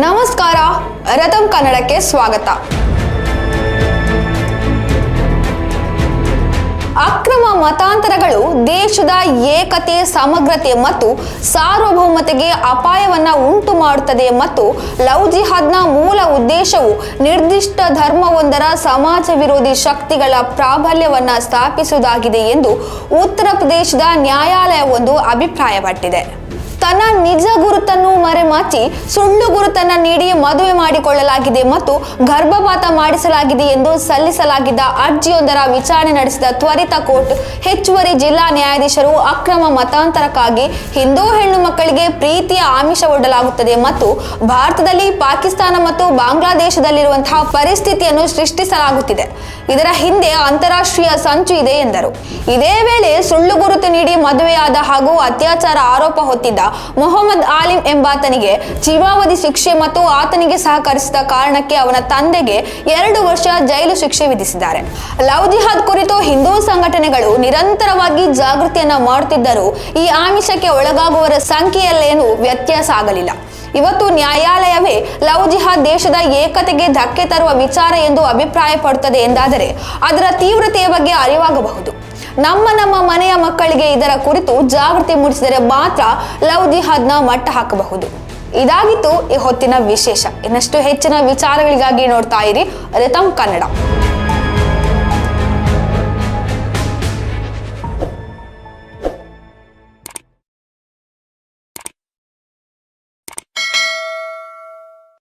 ನಮಸ್ಕಾರ, ರಥಂ ಕನ್ನಡಕ್ಕೆ ಸ್ವಾಗತ. ಅಕ್ರಮ ಮತಾಂತರಗಳು ದೇಶದ ಏಕತೆ, ಸಮಗ್ರತೆ ಮತ್ತು ಸಾರ್ವಭೌಮತೆಗೆ ಅಪಾಯವನ್ನ ಉಂಟು ಮಾಡುತ್ತದೆ ಮತ್ತು ಲವ್ ಜಿಹಾದ್ನ ಮೂಲ ಉದ್ದೇಶವು ನಿರ್ದಿಷ್ಟ ಧರ್ಮವೊಂದರ ಸಮಾಜ ವಿರೋಧಿ ಶಕ್ತಿಗಳ ಪ್ರಾಬಲ್ಯವನ್ನ ಸ್ಥಾಪಿಸುವುದಾಗಿದೆ ಎಂದು ಉತ್ತರ ಪ್ರದೇಶದ ನ್ಯಾಯಾಲಯವೊಂದು ಅಭಿಪ್ರಾಯಪಟ್ಟಿದೆ. ತನ್ನ ನಿಜ ಗುರುತನ್ನು ಮರೆಮಾಚಿ ಸುಳ್ಳು ಗುರುತನ್ನ ನೀಡಿ ಮದುವೆ ಮಾಡಿಕೊಳ್ಳಲಾಗಿದೆ ಮತ್ತು ಗರ್ಭಪಾತ ಮಾಡಿಸಲಾಗಿದೆ ಎಂದು ಸಲ್ಲಿಸಲಾಗಿದ್ದ ಅರ್ಜಿಯೊಂದರ ವಿಚಾರಣೆ ನಡೆಸಿದ ತ್ವರಿತ ಕೋರ್ಟ್ ಹೆಚ್ಚುವರಿ ಜಿಲ್ಲಾ ನ್ಯಾಯಾಧೀಶರು ಅಕ್ರಮ ಮತಾಂತರಕ್ಕಾಗಿ ಹಿಂದೂ ಹೆಣ್ಣು ಮಕ್ಕಳಿಗೆ ಪ್ರೀತಿಯ ಆಮಿಷ ಒಡ್ಡಲಾಗುತ್ತದೆ ಮತ್ತು ಭಾರತದಲ್ಲಿ, ಪಾಕಿಸ್ತಾನ ಮತ್ತು ಬಾಂಗ್ಲಾದೇಶದಲ್ಲಿರುವಂತಹ ಪರಿಸ್ಥಿತಿಯನ್ನು ಸೃಷ್ಟಿಸಲಾಗುತ್ತಿದೆ. ಇದರ ಹಿಂದೆ ಅಂತಾರಾಷ್ಟ್ರೀಯ ಸಂಚು ಇದೆ ಎಂದರು. ಇದೇ ವೇಳೆ ಸುಳ್ಳು ಗುರುತು ನೀಡಿ ಮದುವೆಯಾದ ಹಾಗೂ ಅತ್ಯಾಚಾರ ಆರೋಪ ಹೊತ್ತಿದ್ದ ಮೊಹಮ್ಮದ್ ಆಲಿಂ ಎಂಬಾತನಿಗೆ ಜೀವಾವಧಿ ಶಿಕ್ಷೆ ಮತ್ತು ಆತನಿಗೆ ಸಹಕರಿಸಿದ ಕಾರಣಕ್ಕೆ ಅವನ ತಂದೆಗೆ ಎರಡು ವರ್ಷ ಜೈಲು ಶಿಕ್ಷೆ ವಿಧಿಸಿದ್ದಾರೆ. ಲವ್ ಜಿಹಾದ್ ಕುರಿತು ಹಿಂದೂ ಸಂಘಟನೆಗಳು ನಿರಂತರವಾಗಿ ಜಾಗೃತಿಯನ್ನ ಮಾಡುತ್ತಿದ್ದರೂ ಈ ಆಮಿಷಕ್ಕೆ ಒಳಗಾಗುವವರ ಸಂಖ್ಯೆಯಲ್ಲೇನು ವ್ಯತ್ಯಾಸ ಆಗಲಿಲ್ಲ. ಇವತ್ತು ನ್ಯಾಯಾಲಯವೇ ಲವ್ ಜಿಹಾದ್ ದೇಶದ ಏಕತೆಗೆ ಧಕ್ಕೆ ತರುವ ವಿಚಾರ ಎಂದು ಅಭಿಪ್ರಾಯಪಡುತ್ತದೆ ಎಂದಾದರೆ ಅದರ ತೀವ್ರತೆಯ ಬಗ್ಗೆ ಅರಿವಾಗಬಹುದು. ನಮ್ಮ ನಮ್ಮ ಮನೆಯ ಮಕ್ಕಳಿಗೆ ಇದರ ಕುರಿತು ಜಾಗೃತಿ ಮೂಡಿಸಿದರೆ ಮಾತ್ರ ಲವ್ ಜಿಹಾದ್ನ ಮಟ್ಟ ಹಾಕಬಹುದು. ಇದಾಗಿತ್ತು ಈ ಹೊತ್ತಿನ ವಿಶೇಷ. ಇನ್ನಷ್ಟು ಹೆಚ್ಚಿನ ವಿಚಾರಗಳಿಗಾಗಿ ನೋಡ್ತಾ ಇರಿ ರಿತಮ್ ಕನ್ನಡ.